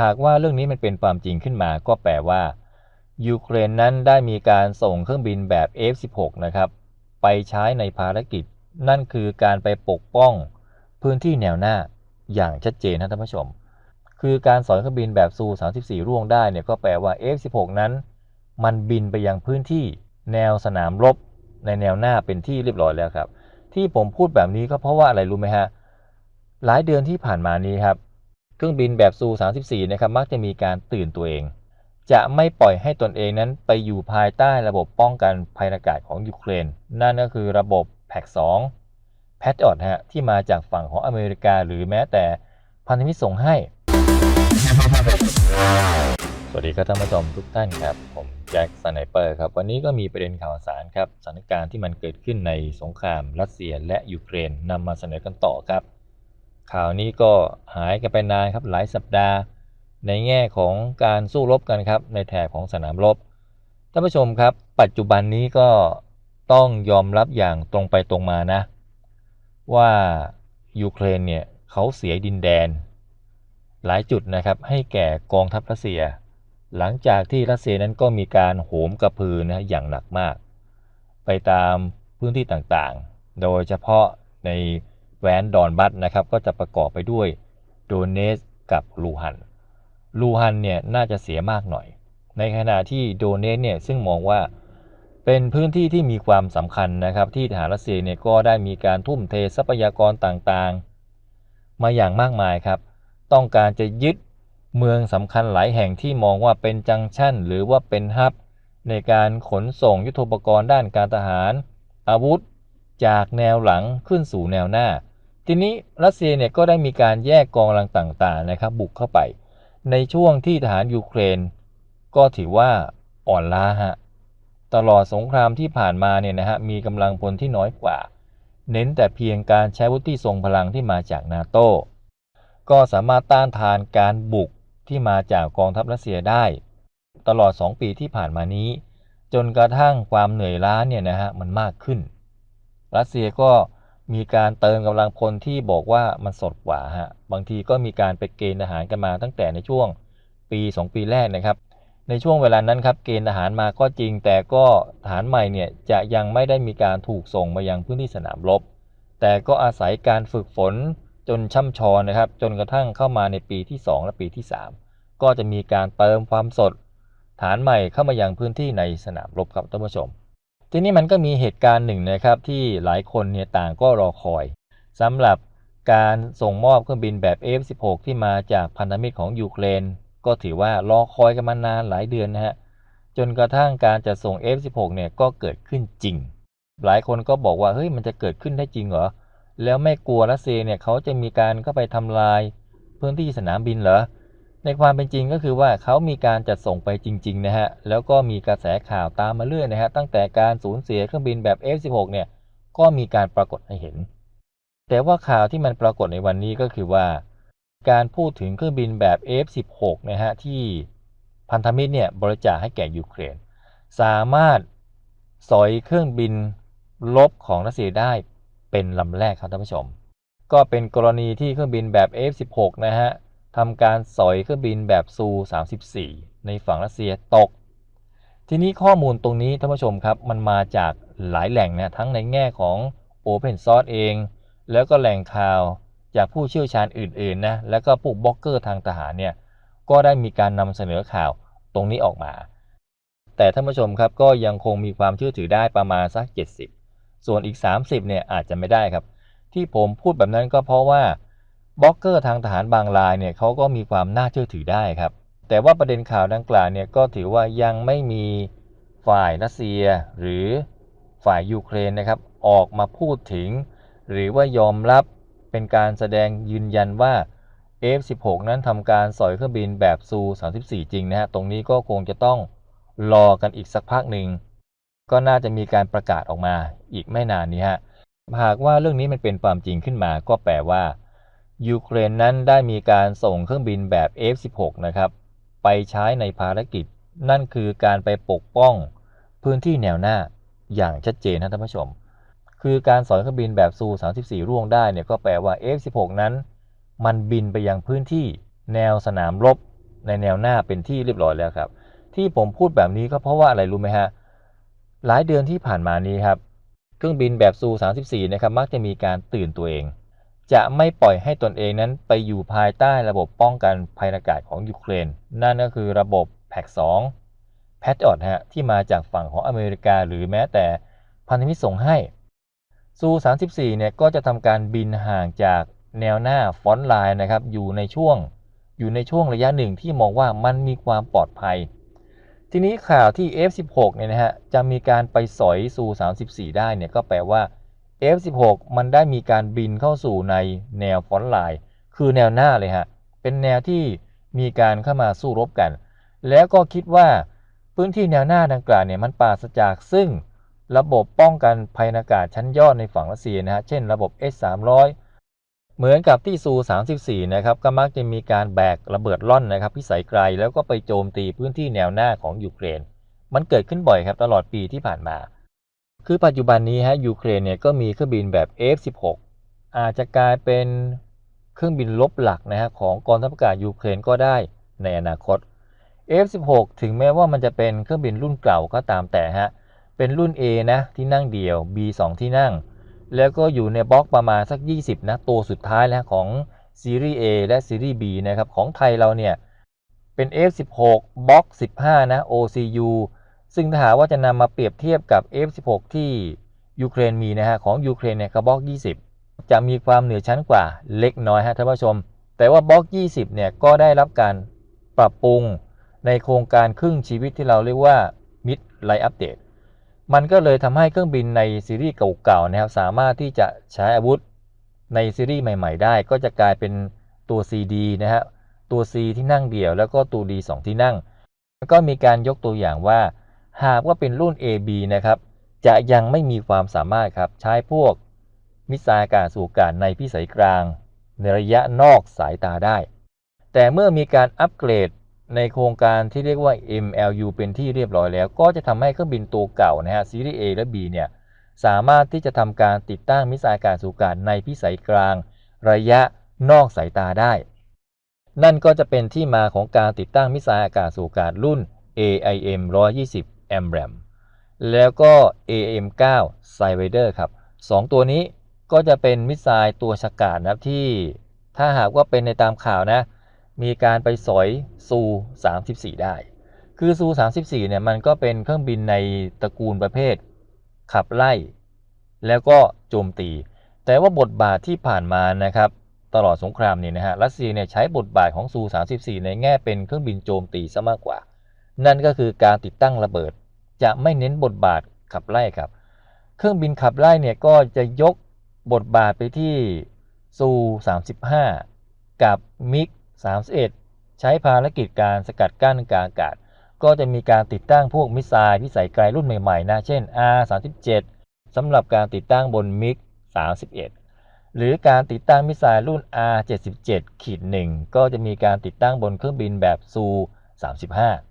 หากว่าเรื่องนี้มันเป็นความจริงขึ้นมาก็แปลว่า ยูเครนนั้นได้มีการส่งเครื่องบินแบบ F16 นะครับ ไปใช้ในภารกิจ นั่นคือการไปปกป้องพื้นที่แนวหน้าอย่างชัดเจนนะท่านผู้ชม คือการสอนเครื่องบินแบบซู34ร่วงได้เนี่ยก็แปลว่า F16 นั้น มันบินไปยังพื้นที่แนวสนามรบในแนวหน้าเป็นที่เรียบร้อยแล้วครับ ที่ผมพูดแบบนี้ก็เพราะว่าอะไรรู้ไหมฮะหลายเดือนที่ผ่านมานี้ครับ เครื่องบินแบบซู34นะครับมักจะมีการตื่นตัวเอง จะไม่ปล่อยให้ตนเองนั้นไปอยู่ภายใต้ระบบป้องกันภัยอากาศของยูเครน นั่นก็คือระบบแพ็ก2 p a t r i o t ฮะที่มาจากฝั่งของอเมริกาหรือแม้แต่พันธมิตรส่งให้ สวัสดีครับท่านผู้ชมทุกท่านครับ ผมแจ็คสไนเปอร์ครับ วันนี้ก็มีประเด็นข่าวสารครับสถานการณ์ที่มันเกิดขึ้นในสงครามรัสเซียและยูเครนนำมาเสนอกันต่อครับ ข่าวนี้ก็หายกันไปนานครับหลายสัปดาห์ ในแง่ของการสู้รบกันครับในแถบของสนามรบท่านผู้ชมครับ ปัจจุบันนี้ก็ต้องยอมรับอย่างตรงไปตรงมานะ ว่ายูเครนเนี่ยเขาเสียดินแดน หลายจุดนะครับให้แก่กองทัพรัสเซีย หลังจากที่รัสเซียนั้นก็มีการโหมกระพือนะอย่างหนักมาก ไปตามพื้นที่ต่างๆ โดยเฉพาะใน แวนดอนบัตนะครับก็จะประกอบไปด้วยโดเนสกับลูฮัน ลูฮันเนี่ยน่าจะเสียมากหน่อย ในขณะที่โดเนสเนี่ยซึ่งมองว่าเป็นพื้นที่ที่มีความสำคัญนะครับที่ทหารรัสเซียเนี่ยก็ได้มีการทุ่มเททรัพยากรต่างๆ มาอย่างมากมายครับ ต้องการจะยึดเมืองสำคัญหลายแห่งที่มองว่าเป็นจังชั่น หรือว่าเป็นฮับ ในการขนส่งยุทโธปกรณ์ด้านการทหาร อาวุธ จากแนวหลังขึ้นสู่แนวหน้า ทีนี้รัสเซียเนี่ยก็ได้มีการแยกกองกำลังต่างๆนะครับบุกเข้าไป ในช่วงที่ทหารยูเครน ก็ถือว่าอ่อนล้าฮะตลอดสงครามที่ผ่านมาเนี่ยนะฮะมีกำลังพลที่น้อยกว่า เน้นแต่เพียงการใช้วุธที่ทรงพลังที่มาจากนาโตก็สามารถต้านทานการบุกที่มาจากกองทัพรัสเซียได้ ตลอด 2 ปีที่ผ่านมานี้ จนกระทั่งความเหนื่อยล้าเนี่ยนะฮะมันมากขึ้น รัสเซียก็ มีการเติมกำลังพลที่บอกว่ามันสดกว่าฮะบางทีก็มีการไปเกณฑ์ทหารกันมาตั้งแต่ในช่วงปี 2 ปีแรกนะครับ ในช่วงเวลานั้นครับเกณฑ์ทหารมาก็จริง แต่ก็ทหารใหม่เนี่ยจะยังไม่ได้มีการถูกส่งมายังพื้นที่สนามรบ แต่ก็อาศัยการฝึกฝนจนช่ำชองนะครับ จนกระทั่งเข้ามาในปีที่ 2 และปีที่ 3 ก็จะมีการเติมความสดฐานใหม่เข้ามายังพื้นที่ในสนามรบครับท่านผู้ชม ทีนี้มันก็มีเหตุการณ์หนึ่งนะครับที่หลายคนเนี่ยต่างก็รอคอยสำหรับการส่งมอบเครื่องบินแบบ F16 ที่มาจากพันธมิตรของยูเครนก็ถือว่ารอคอยกันมานานหลายเดือนนะฮะจนกระทั่งการจะส่ง F16 เนี่ยก็เกิดขึ้นจริง หลายคนก็บอกว่าเฮ้ยมันจะเกิดขึ้นได้จริงเหรอแล้วไม่กลัวรัสเซียเนี่ยเขาจะมีการเข้าไปทำลายพื้นที่สนามบินเหรอ ในความเป็นจริงก็คือว่าเขามีการจัดส่งไปจริง ๆ นะฮะ แล้วก็มีกระแสข่าวตามมาเรื่อยนะฮะ ตั้งแต่การสูญเสียเครื่องบินแบบ F16 เนี่ย ก็มีการปรากฏให้เห็น แต่ว่าข่าวที่มันปรากฏในวันนี้ก็คือว่า การพูดถึงเครื่องบินแบบ F16 นะฮะ ที่พันธมิตรเนี่ยบริจาคให้แก่ยูเครน สามารถสอยเครื่องบินลบของรัสเซียได้เป็นลำแรกครับท่านผู้ชม ก็เป็นกรณีที่เครื่องบินแบบ F16 นะฮะ ทำการสอยเครื่องบินแบบซู34 ในฝั่งรัสเซียตก ทีนี้ข้อมูลตรงนี้ท่านผู้ชมครับ มันมาจากหลายแหล่งนะทั้งในแง่ของ Open Source เอง แล้วก็แหล่งข่าวจากผู้เชี่ยวชาญอื่นๆนะแล้วก็พวกบล็อกเกอร์ทางทหารเนี่ยก็ได้มีการนำเสนอข่าวตรงนี้ออกมา แต่ท่านผู้ชมครับก็ยังคงมีความเชื่อถือได้ประมาณสัก 70 ส่วนอีก 30เนี่ยอาจจะไม่ได้ครับ ที่ผมพูดแบบนั้นก็เพราะว่า บล็อกเกอร์ทางทหารบางรายเนี่ยเขาก็มีความน่าเชื่อถือได้ครับ แต่ว่าประเด็นข่าวดังกล่าวเนี่ยก็ถือว่ายังไม่มีฝ่ายรัสเซีย หรือฝ่ายยูเครนนะครับออกมาพูดถึง หรือว่ายอมรับเป็นการแสดงยืนยันว่า F16 นั้นทำการสอยเครื่องบินแบบซู 34 จริงนะฮะตรงนี้ก็คงจะต้องรอกันอีกสักพักหนึ่งก็น่าจะมีการประกาศออกมาอีกไม่นานนี้ฮะหากว่าเรื่องนี้มันเป็นความจริงขึ้นมาก็แปลว่า ยูเครนนั้นได้มีการส่งเครื่องบินแบบ F16 นะครับ ไปใช้ในภารกิจ นั่นคือการไปปกป้องพื้นที่แนวหน้าอย่างชัดเจนนะท่านผู้ชม คือการสอนเครื่องบินแบบซู34ร่วงได้เนี่ยก็แปลว่า F16 นั้น มันบินไปยังพื้นที่แนวสนามรบในแนวหน้าเป็นที่เรียบร้อยแล้วครับ ที่ผมพูดแบบนี้ก็เพราะว่าอะไรรู้ไหมฮะหลายเดือนที่ผ่านมานี้ครับ เครื่องบินแบบซู34นะครับมักจะมีการตื่นตัวเอง จะไม่ปล่อยให้ตนเองนั้นไปอยู่ภายใต้ระบบป้องกันภัยอากาศของยูเครน นั่นก็คือระบบ PAC-2 Patriot ฮะที่มาจากฝั่งของอเมริกาหรือแม้แต่พันธมิตรส่งให้ซู34เนี่ยก็จะทำการบินห่างจากแนวหน้าฟอนต์ไลน์นะครับอยู่ในช่วงอยู่ในช่วงระยะหนึ่งที่มองว่ามันมีความปลอดภัย ทีนี้ข่าวที่ F16 เนี่ยนะฮะจะมีการไปสอยซู34ได้เนี่ยก็แปลว่า F16 มันได้มีการบินเข้าสู่ในแนวฟอนต์ไลน์คือแนวหน้าเลยฮะ เป็นแนวที่มีการเข้ามาสู้รบกัน แล้วก็คิดว่าพื้นที่แนวหน้าดังกล่าวเนี่ยมันปราศจากซึ่งระบบป้องกันภัยอากาศชั้นยอดในฝั่งรัสเซียนะฮะ เช่นระบบ S300 เหมือนกับที่ซู34 นะครับ ก็มักจะมีการแบกระเบิดล่อนนะครับพิสัยไกลแล้วก็ไปโจมตีพื้นที่แนวหน้าของยูเครน มันเกิดขึ้นบ่อยครับตลอดปีที่ผ่านมา คือปัจจุบันนี้ฮะยูเครนเนี่ยก็มีเครื่องบินแบบ F16 อาจจะกลายเป็นเครื่องบินลบหลักนะฮะของกองทัพอากาศยูเครนก็ได้ในอนาคต F16 ถึงแม้ว่ามันจะเป็นเครื่องบินรุ่นเก่าก็ตามแต่ฮะเป็นรุ่น A นะที่นั่งเดียว B 2 ที่นั่ง แล้วก็อยู่ในบล็อกประมาณสัก 20 นะ ตัวสุดท้ายแล้วของซีรีส์ A และซีรีส์ B นะครับของไทยเราเนี่ยเป็น F16 บล็อก 15 นะ OCU ซึ่งถ้าหากว่าจะนำมาเปรียบเทียบกับ F16 ที่ยูเครนมีนะฮะของยูเครนเนี่ยก็บล็อก 20 จะมีความเหนือชั้นกว่าเล็กน้อยฮะท่านผู้ชม แต่ว่าบล็อก 20 เนี่ยก็ได้รับการปรับปรุงในโครงการครึ่งชีวิตที่เราเรียกว่า Mid Life Update มันก็เลยทำให้เครื่องบินในซีรีส์เก่าๆนะครับสามารถที่จะใช้อาวุธในซีรีส์ใหม่ๆ ได้ ก็จะกลายเป็นตัว CD นะฮะตัว C ที่นั่งเดี่ยว แล้วก็ตัว D 2 ที่นั่ง ก็มีการยกตัวอย่างว่า หากว่าเป็นรุ่น AB นะครับ จะยังไม่มีความสามารถครับใช้พวกมิสไซล์อากาศสู่อากาศในพิสัยกลาง ในระยะนอกสายตาได้ แต่เมื่อมีการอัปเกรดในโครงการที่เรียกว่า MLU เป็นที่เรียบร้อยแล้ว ก็จะทำให้เครื่องบินตัวเก่านะฮะซีรีส์ A และ B เนี่ยสามารถที่จะทำการติดตั้งมิสไซล์อากาศสู่อากาศในพิสัยกลาง ระยะนอกสายตาได้ นั่นก็จะเป็นที่มาของการติดตั้งมิสไซล์อากาศสู่อากาศรุ่น AIM 120 AMRAAM แล้วก็ AM9 s i w a d e r ครับสองตัวนี้ก็จะเป็นมิสไซล์ตัวฉกาจนะครับที่ถ้าหากว่าเป็นในตามข่าวนะ มีการไปสอยซู34 ได้ คือซู34เนี่ยมันก็เป็นเครื่องบินในตระกูลประเภท ขับไล่ แล้วก็โจมตี แต่ว่าบทบาทที่ผ่านมานะครับตลอดสงครามเนี่ยนะฮะรัสเซียเนี่ยใช้บทบาทของซู34ในแง่เป็นเครื่องบินโจมตีซะมากกว่า นั่นก็คือการติดตั้งระเบิด จะไม่เน้นบทบาทขับไล่ครับ เครื่องบินขับไล่เนี่ยก็จะยกบทบาทไปที่ซู35 กับมิก31 ใช้ภารกิจการสกัดกั้นกลางอากาศ ก็จะมีการติดตั้งพวกมิสไซล์พิสัยไกลรุ่นใหม่ๆนะ เช่น R37 สำหรับการติดตั้งบนมิก31 หรือการติดตั้งมิสไซล์รุ่น R77 ขีด1ก็จะมีการติดตั้งบนเครื่องบินแบบซู35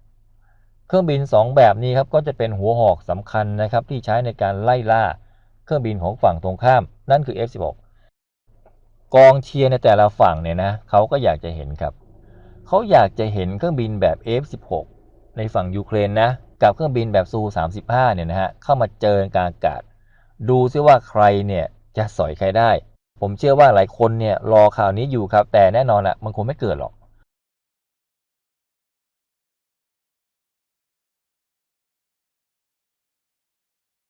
เครื่องบิน 2 แบบนี้ครับก็จะเป็นหัวหอกสำคัญนะครับที่ใช้ในการไล่ล่าเครื่องบินของฝั่งตรงข้าม นั่นคือ F16 กองเชียร์ในแต่ละฝั่งเนี่ยนะเขาก็อยากจะเห็นครับเขาอยากจะเห็นเครื่องบินแบบ F16 ในฝั่งยูเครนนะกับเครื่องบินแบบซู35เนี่ยนะฮะเข้ามาเจอกางอากาศ ดูซิว่าใครเนี่ยจะสอยใครได้ ผมเชื่อว่าหลายคนเนี่ยรอข่าวนี้อยู่ครับ แต่แน่นอนละมันคงไม่เกิดหรอก